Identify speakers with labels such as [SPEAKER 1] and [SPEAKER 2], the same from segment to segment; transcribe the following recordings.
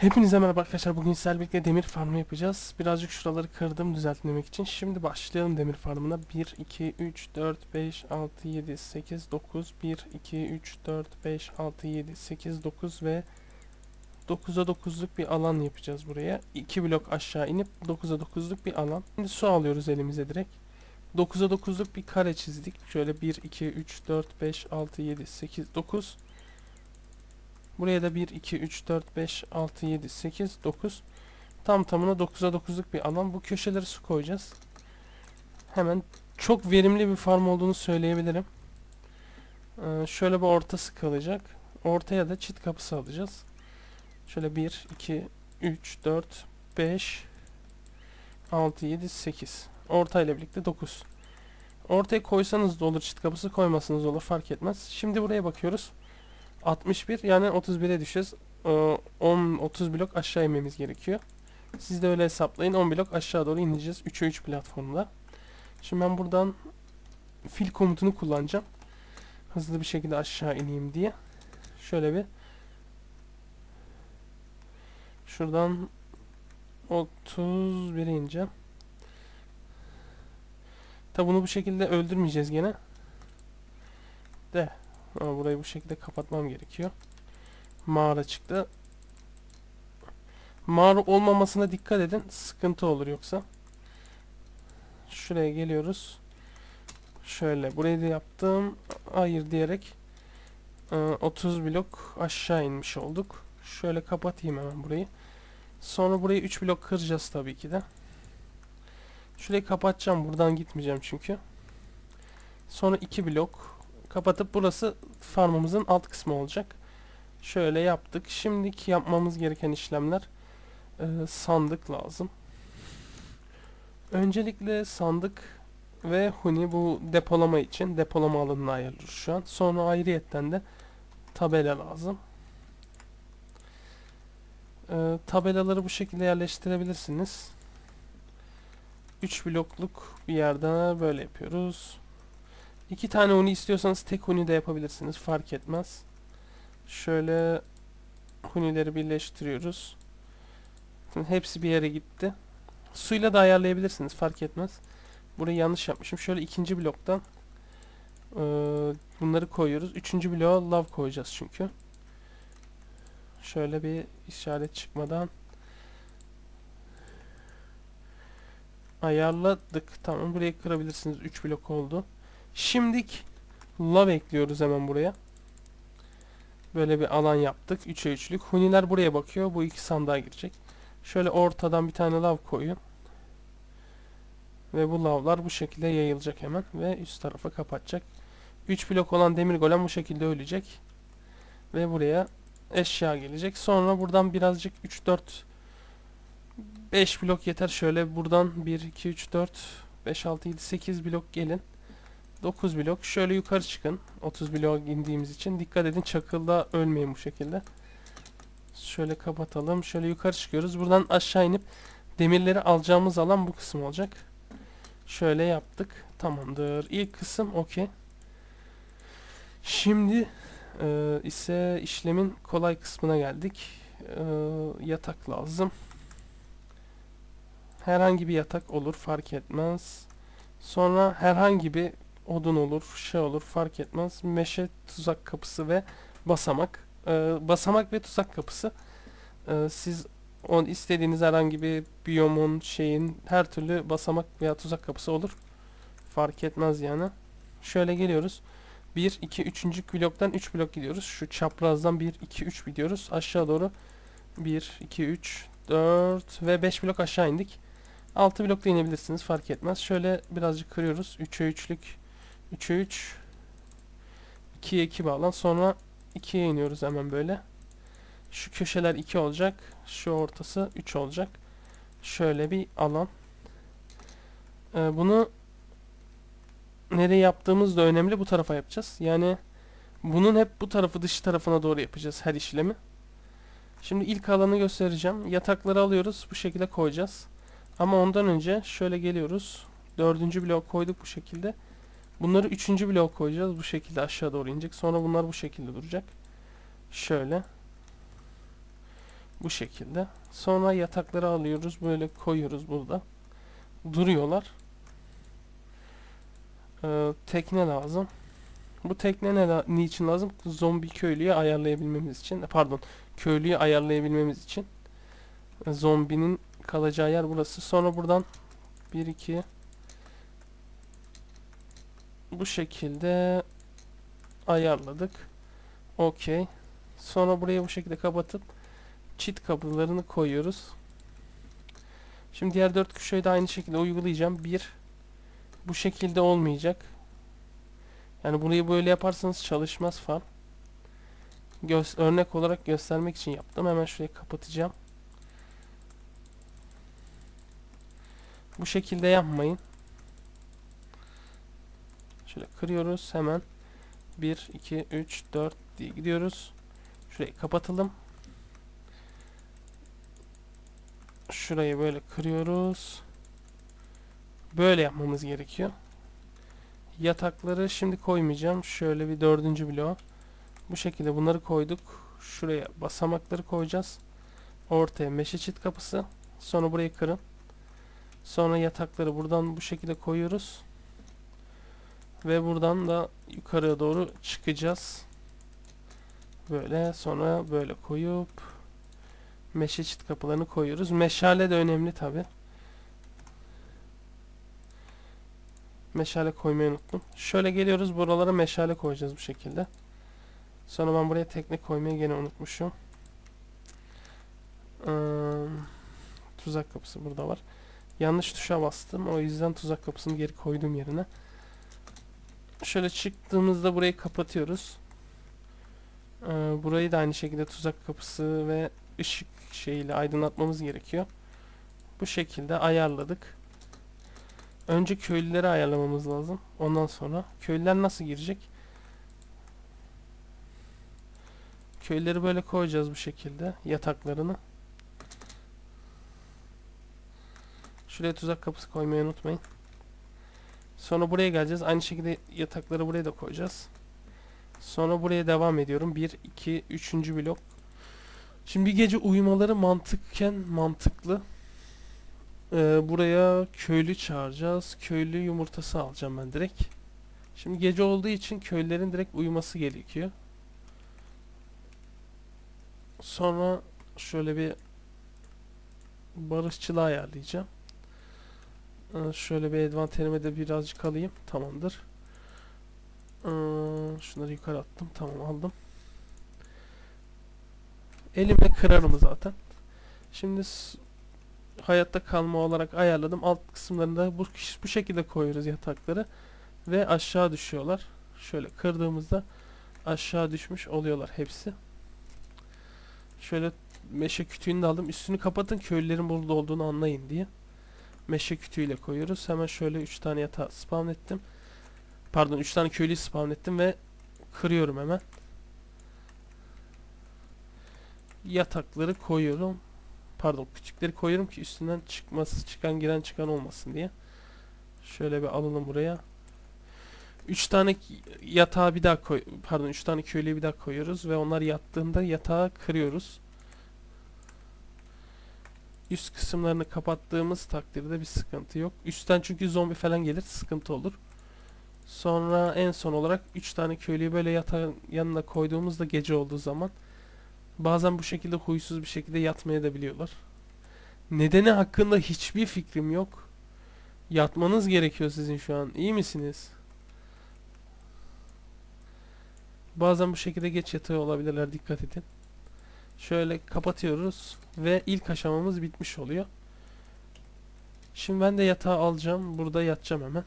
[SPEAKER 1] Hepinize merhaba arkadaşlar. Bugün sizlerle birlikte demir farmı yapacağız. Birazcık şuraları kırdım düzeltmek için. Şimdi başlayalım demir farmına. 1, 2, 3, 4, 5, 6, 7, 8, 9. 1, 2, 3, 4, 5, 6, 7, 8, 9 ve 9'a 9'luk bir alan yapacağız buraya. 2 blok aşağı inip 9'a 9'luk bir alan. Şimdi su alıyoruz elimize direkt. 9'a 9'luk bir kare çizdik. Şöyle 1, 2, 3, 4, 5, 6, 7, 8, 9. Buraya da 1, 2, 3, 4, 5, 6, 7, 8, 9. Tam tamına 9'a 9'luk bir alan. Bu köşeleri su koyacağız. Hemen çok verimli bir farm olduğunu söyleyebilirim. Ee, şöyle bir ortası kalacak. Ortaya da çit kapısı alacağız. Şöyle 1, 2, 3, 4, 5, 6, 7, 8. Ortayla birlikte 9. Ortaya koysanız da olur çit kapısı koymasanız olur fark etmez. Şimdi buraya bakıyoruz. 61 yani 31'e düşeceğiz. Ee, 10 30 blok aşağı inmemiz gerekiyor. Siz de öyle hesaplayın. 10 blok aşağı doğru ineceğiz 3'e 3 platformda. Şimdi ben buradan fil komutunu kullanacağım. Hızlı bir şekilde aşağı ineyim diye. Şöyle bir şuradan 31'e ineceğim. Tabi bunu bu şekilde öldürmeyeceğiz gene. De ama burayı bu şekilde kapatmam gerekiyor. Mağara çıktı. Mağara olmamasına dikkat edin. Sıkıntı olur yoksa. Şuraya geliyoruz. Şöyle burayı da yaptım. Hayır diyerek e, 30 blok aşağı inmiş olduk. Şöyle kapatayım hemen burayı. Sonra burayı 3 blok kıracağız tabii ki de. Şurayı kapatacağım. Buradan gitmeyeceğim çünkü. Sonra 2 blok kapatıp burası farmımızın alt kısmı olacak. Şöyle yaptık. Şimdiki yapmamız gereken işlemler e, sandık lazım. Öncelikle sandık ve huni bu depolama için depolama alanını ayarlıyoruz şu an. Sonra ayrıyetten de tabela lazım. E, tabelaları bu şekilde yerleştirebilirsiniz. 3 blokluk bir yerde böyle yapıyoruz. İki tane huni istiyorsanız tek huni de yapabilirsiniz. Fark etmez. Şöyle hunileri birleştiriyoruz. Hepsi bir yere gitti. Suyla da ayarlayabilirsiniz. Fark etmez. Burayı yanlış yapmışım. Şöyle ikinci bloktan e, bunları koyuyoruz. Üçüncü bloğa lav koyacağız çünkü. Şöyle bir işaret çıkmadan ayarladık. Tamam burayı kırabilirsiniz. 3 blok oldu. Şimdik lav ekliyoruz hemen buraya. Böyle bir alan yaptık. 3'e 3'lük. Huniler buraya bakıyor. Bu iki sandığa girecek. Şöyle ortadan bir tane lav koyun. Ve bu lavlar bu şekilde yayılacak hemen. Ve üst tarafa kapatacak. 3 blok olan demir golem bu şekilde ölecek. Ve buraya eşya gelecek. Sonra buradan birazcık 3 4 5 blok yeter. Şöyle buradan 1 2 3 4 5 6 7 8 blok gelin. 9 blok. Şöyle yukarı çıkın. 30 blok indiğimiz için. Dikkat edin çakılda ölmeyin bu şekilde. Şöyle kapatalım. Şöyle yukarı çıkıyoruz. Buradan aşağı inip demirleri alacağımız alan bu kısım olacak. Şöyle yaptık. Tamamdır. İlk kısım okey. Şimdi e, ise işlemin kolay kısmına geldik. E, yatak lazım. Herhangi bir yatak olur fark etmez. Sonra herhangi bir odun olur, şey olur fark etmez. Meşe, tuzak kapısı ve basamak. Ee, basamak ve tuzak kapısı. Ee, siz on istediğiniz herhangi bir biyomun şeyin her türlü basamak veya tuzak kapısı olur. Fark etmez yani. Şöyle geliyoruz. 1, 2, 3. bloktan 3 blok gidiyoruz. Şu çaprazdan 1, 2, 3 gidiyoruz. Aşağı doğru 1, 2, 3, 4 ve 5 blok aşağı indik. 6 blokta inebilirsiniz fark etmez. Şöyle birazcık kırıyoruz. 3'e 3'lük 3'e 3 2'ye 2 bağlan. Sonra 2'ye iniyoruz hemen böyle. Şu köşeler 2 olacak. Şu ortası 3 olacak. Şöyle bir alan. Ee, bunu nereye yaptığımız da önemli. Bu tarafa yapacağız. Yani bunun hep bu tarafı dış tarafına doğru yapacağız her işlemi. Şimdi ilk alanı göstereceğim. Yatakları alıyoruz. Bu şekilde koyacağız. Ama ondan önce şöyle geliyoruz. Dördüncü blok koyduk bu şekilde. Bunları üçüncü blok koyacağız. Bu şekilde aşağı doğru inecek. Sonra bunlar bu şekilde duracak. Şöyle. Bu şekilde. Sonra yatakları alıyoruz. Böyle koyuyoruz burada. Duruyorlar. Ee, tekne lazım. Bu tekne ne la- niçin lazım? Zombi köylüyü ayarlayabilmemiz için. Pardon. Köylüyü ayarlayabilmemiz için. Ee, Zombinin kalacağı yer burası. Sonra buradan 1 2 bu şekilde ayarladık. Okey. Sonra burayı bu şekilde kapatıp çit kapılarını koyuyoruz. Şimdi diğer dört köşeyi de aynı şekilde uygulayacağım. Bir, bu şekilde olmayacak. Yani burayı böyle yaparsanız çalışmaz falan. Göz, örnek olarak göstermek için yaptım. Hemen şurayı kapatacağım. Bu şekilde yapmayın. Kırıyoruz hemen. 1, 2, 3, 4 diye gidiyoruz. Şurayı kapatalım. Şurayı böyle kırıyoruz. Böyle yapmamız gerekiyor. Yatakları şimdi koymayacağım. Şöyle bir dördüncü bloğa. Bu şekilde bunları koyduk. Şuraya basamakları koyacağız. Ortaya meşe çit kapısı. Sonra burayı kırın. Sonra yatakları buradan bu şekilde koyuyoruz. Ve buradan da yukarıya doğru çıkacağız. Böyle sonra böyle koyup meşe çit kapılarını koyuyoruz. Meşale de önemli tabi. Meşale koymayı unuttum. Şöyle geliyoruz buralara meşale koyacağız bu şekilde. Sonra ben buraya tekne koymayı gene unutmuşum. Ee, tuzak kapısı burada var. Yanlış tuşa bastım. O yüzden tuzak kapısını geri koydum yerine. Şöyle çıktığımızda burayı kapatıyoruz. Ee, burayı da aynı şekilde tuzak kapısı ve ışık şeyiyle aydınlatmamız gerekiyor. Bu şekilde ayarladık. Önce köylüleri ayarlamamız lazım. Ondan sonra köylüler nasıl girecek? Köylüleri böyle koyacağız bu şekilde yataklarını. Şuraya tuzak kapısı koymayı unutmayın. Sonra buraya geleceğiz. Aynı şekilde yatakları buraya da koyacağız. Sonra buraya devam ediyorum. 1, 2, 3. blok. Şimdi bir gece uyumaları mantıkken mantıklı. Ee, buraya köylü çağıracağız. Köylü yumurtası alacağım ben direkt. Şimdi gece olduğu için köylülerin direkt uyuması gerekiyor. Sonra şöyle bir barışçılığı ayarlayacağım. Ee, şöyle bir envanterime de birazcık alayım. Tamamdır. Ee, şunları yukarı attım. Tamam aldım. Elimle kırarım zaten. Şimdi hayatta kalma olarak ayarladım. Alt kısımlarında bu, bu şekilde koyuyoruz yatakları. Ve aşağı düşüyorlar. Şöyle kırdığımızda aşağı düşmüş oluyorlar hepsi. Şöyle meşe kütüğünü de aldım. Üstünü kapatın köylülerin burada olduğunu anlayın diye. Meşe kütüğüyle koyuyoruz. Hemen şöyle 3 tane yatağı spawn ettim. Pardon 3 tane köylüyü spawn ettim ve kırıyorum hemen. Yatakları koyuyorum. Pardon kütükleri koyuyorum ki üstünden çıkması çıkan giren çıkan olmasın diye. Şöyle bir alalım buraya. 3 tane yatağı bir daha koy pardon 3 tane köylüyü bir daha koyuyoruz ve onlar yattığında yatağı kırıyoruz. Üst kısımlarını kapattığımız takdirde bir sıkıntı yok. Üstten çünkü zombi falan gelir sıkıntı olur. Sonra en son olarak 3 tane köylüyü böyle yatağın yanına koyduğumuzda gece olduğu zaman bazen bu şekilde huysuz bir şekilde yatmaya da biliyorlar. Nedeni hakkında hiçbir fikrim yok. Yatmanız gerekiyor sizin şu an. İyi misiniz? Bazen bu şekilde geç yatıyor olabilirler. Dikkat edin. Şöyle kapatıyoruz ve ilk aşamamız bitmiş oluyor. Şimdi ben de yatağı alacağım. Burada yatacağım hemen.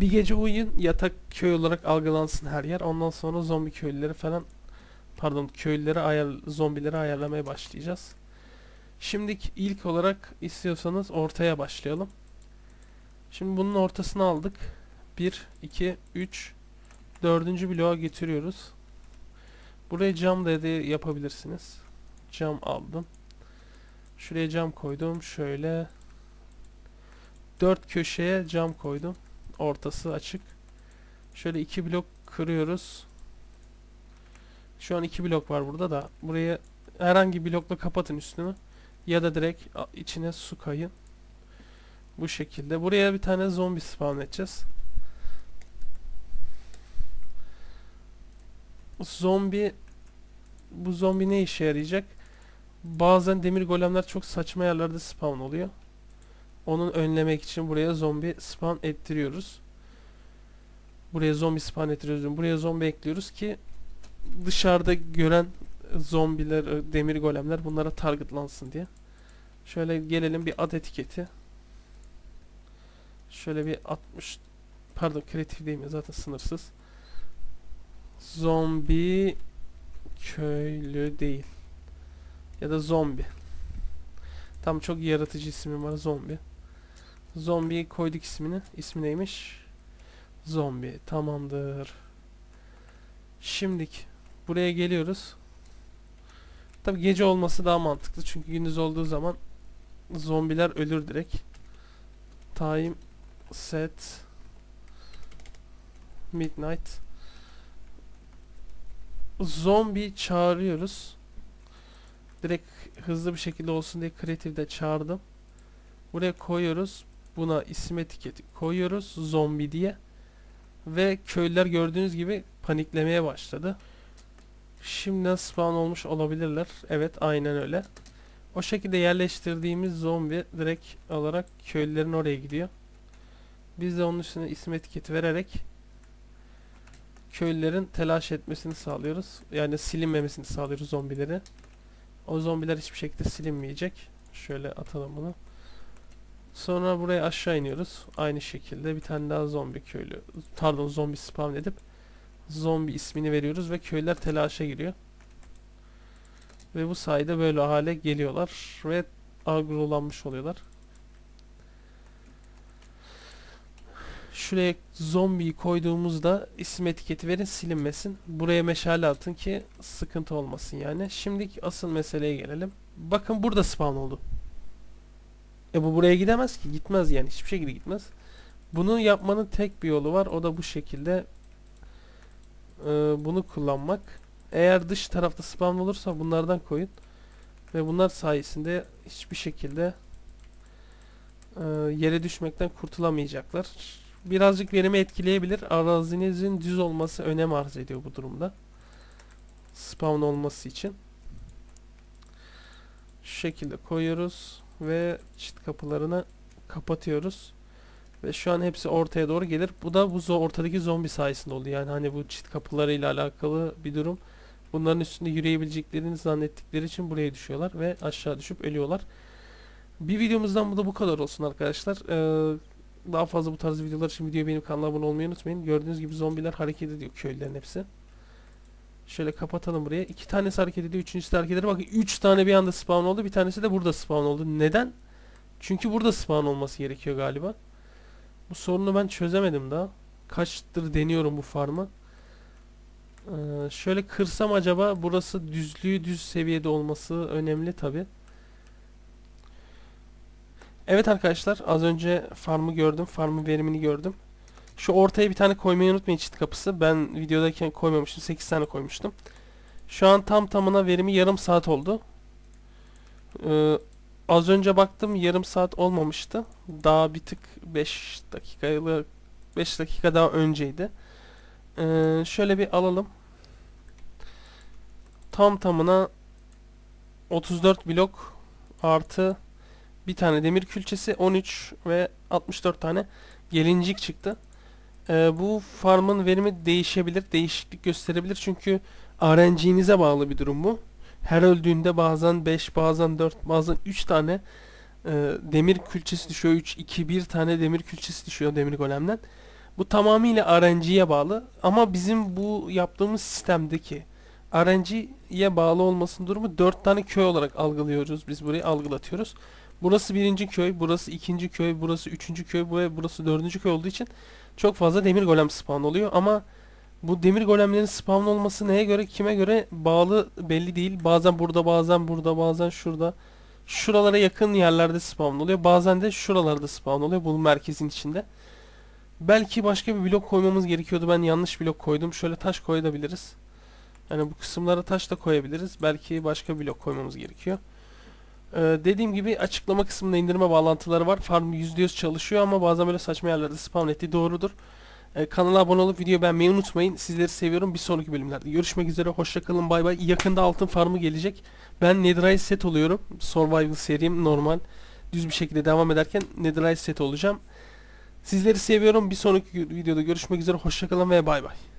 [SPEAKER 1] Bir gece uyuyun. Yatak köy olarak algılansın her yer. Ondan sonra zombi köylüleri falan pardon köylüleri ayar zombileri ayarlamaya başlayacağız. Şimdi ilk olarak istiyorsanız ortaya başlayalım. Şimdi bunun ortasını aldık. 1 2 3 dördüncü bloğa getiriyoruz. Buraya cam da de yapabilirsiniz. Cam aldım. Şuraya cam koydum. Şöyle dört köşeye cam koydum. Ortası açık. Şöyle iki blok kırıyoruz. Şu an iki blok var burada da. Buraya herhangi bir blokla kapatın üstünü. Ya da direkt içine su kayın. Bu şekilde. Buraya bir tane zombi spawn edeceğiz. Zombi bu zombi ne işe yarayacak? Bazen demir golemler çok saçma yerlerde spawn oluyor. Onun önlemek için buraya zombi spawn ettiriyoruz. Buraya zombi spawn ettiriyoruz. Buraya zombi ekliyoruz ki dışarıda gören zombiler, demir golemler bunlara targetlansın diye. Şöyle gelelim bir ad etiketi. Şöyle bir 60 pardon kreatif değil mi zaten sınırsız. Zombi köylü değil. Ya da zombi. Tam çok yaratıcı ismi var zombi. Zombi koyduk ismini. İsmi neymiş? Zombi. Tamamdır. Şimdik buraya geliyoruz. Tabi gece olması daha mantıklı çünkü gündüz olduğu zaman zombiler ölür direkt. Time set midnight. Zombi çağırıyoruz. Direkt hızlı bir şekilde olsun diye Creative'de çağırdım. Buraya koyuyoruz. Buna isim etiketi koyuyoruz. Zombi diye. Ve köylüler gördüğünüz gibi paniklemeye başladı. Şimdiden spawn olmuş olabilirler. Evet aynen öyle. O şekilde yerleştirdiğimiz zombi direkt olarak köylülerin oraya gidiyor. Biz de onun üstüne isim etiketi vererek köylülerin telaş etmesini sağlıyoruz. Yani silinmemesini sağlıyoruz zombileri. O zombiler hiçbir şekilde silinmeyecek. Şöyle atalım bunu. Sonra buraya aşağı iniyoruz. Aynı şekilde bir tane daha zombi köylü, pardon zombi spawn edip zombi ismini veriyoruz ve köyler telaşa giriyor. Ve bu sayede böyle hale geliyorlar ve agrolanmış oluyorlar. Şuraya zombiyi koyduğumuzda isim etiketi verin silinmesin. Buraya meşale atın ki sıkıntı olmasın yani. Şimdi asıl meseleye gelelim. Bakın burada spawn oldu. E bu buraya gidemez ki. Gitmez yani. Hiçbir şekilde gitmez. Bunu yapmanın tek bir yolu var. O da bu şekilde e, bunu kullanmak. Eğer dış tarafta spawn olursa bunlardan koyun. Ve bunlar sayesinde hiçbir şekilde e, yere düşmekten kurtulamayacaklar. Birazcık verimi etkileyebilir. Arazinizin düz olması önem arz ediyor bu durumda. Spawn olması için. Şu şekilde koyuyoruz ve çit kapılarını kapatıyoruz. Ve şu an hepsi ortaya doğru gelir. Bu da bu ortadaki zombi sayesinde oldu. Yani hani bu çit kapılarıyla alakalı bir durum. Bunların üstünde yürüyebileceklerini zannettikleri için buraya düşüyorlar ve aşağı düşüp ölüyorlar. Bir videomuzdan bu da bu kadar olsun arkadaşlar. Ee, daha fazla bu tarz videolar için videoya benim kanalıma abone olmayı unutmayın. Gördüğünüz gibi zombiler hareket ediyor köylülerin hepsi. Şöyle kapatalım buraya. İki tanesi hareket ediyor. Üçüncüsü de hareket ediyor. Bakın üç tane bir anda spawn oldu. Bir tanesi de burada spawn oldu. Neden? Çünkü burada spawn olması gerekiyor galiba. Bu sorunu ben çözemedim daha. Kaçtır deniyorum bu farmı. Ee, şöyle kırsam acaba burası düzlüğü düz seviyede olması önemli tabi. Evet arkadaşlar az önce farmı gördüm. Farmın verimini gördüm. Şu ortaya bir tane koymayı unutmayın çit kapısı. Ben videodayken koymamıştım. 8 tane koymuştum. Şu an tam tamına verimi yarım saat oldu. Ee, az önce baktım yarım saat olmamıştı. Daha bir tık 5 dakikalı 5 dakika daha önceydi. Ee, şöyle bir alalım. Tam tamına 34 blok artı bir tane demir külçesi 13 ve 64 tane gelincik çıktı. Ee, bu farmın verimi değişebilir, değişiklik gösterebilir çünkü RNG'nize bağlı bir durum bu. Her öldüğünde bazen 5, bazen 4, bazen 3 tane e, demir külçesi düşüyor. 3, 2, 1 tane demir külçesi düşüyor demir golemden. Bu tamamıyla RNG'ye bağlı ama bizim bu yaptığımız sistemdeki RNG'ye bağlı olmasının durumu 4 tane köy olarak algılıyoruz. Biz burayı algılatıyoruz. Burası birinci köy, burası ikinci köy, burası üçüncü köy ve burası dördüncü köy olduğu için çok fazla demir golem spawn oluyor ama bu demir golemlerin spawn olması neye göre kime göre bağlı belli değil. Bazen burada bazen burada bazen şurada. Şuralara yakın yerlerde spawn oluyor. Bazen de şuralarda spawn oluyor. Bu merkezin içinde. Belki başka bir blok koymamız gerekiyordu. Ben yanlış blok koydum. Şöyle taş koyabiliriz. Yani bu kısımlara taş da koyabiliriz. Belki başka blok koymamız gerekiyor. Ee, dediğim gibi açıklama kısmında indirme bağlantıları var. Farm %100 çalışıyor ama bazen böyle saçma yerlerde spawn ettiği doğrudur. Ee, kanala abone olup videoyu beğenmeyi unutmayın. Sizleri seviyorum. Bir sonraki bölümlerde görüşmek üzere. Hoşçakalın. Bay bay. Yakında altın farmı gelecek. Ben Netherite set oluyorum. Survival serim normal. Düz bir şekilde devam ederken Netherite set olacağım. Sizleri seviyorum. Bir sonraki videoda görüşmek üzere. Hoşçakalın ve bay bay.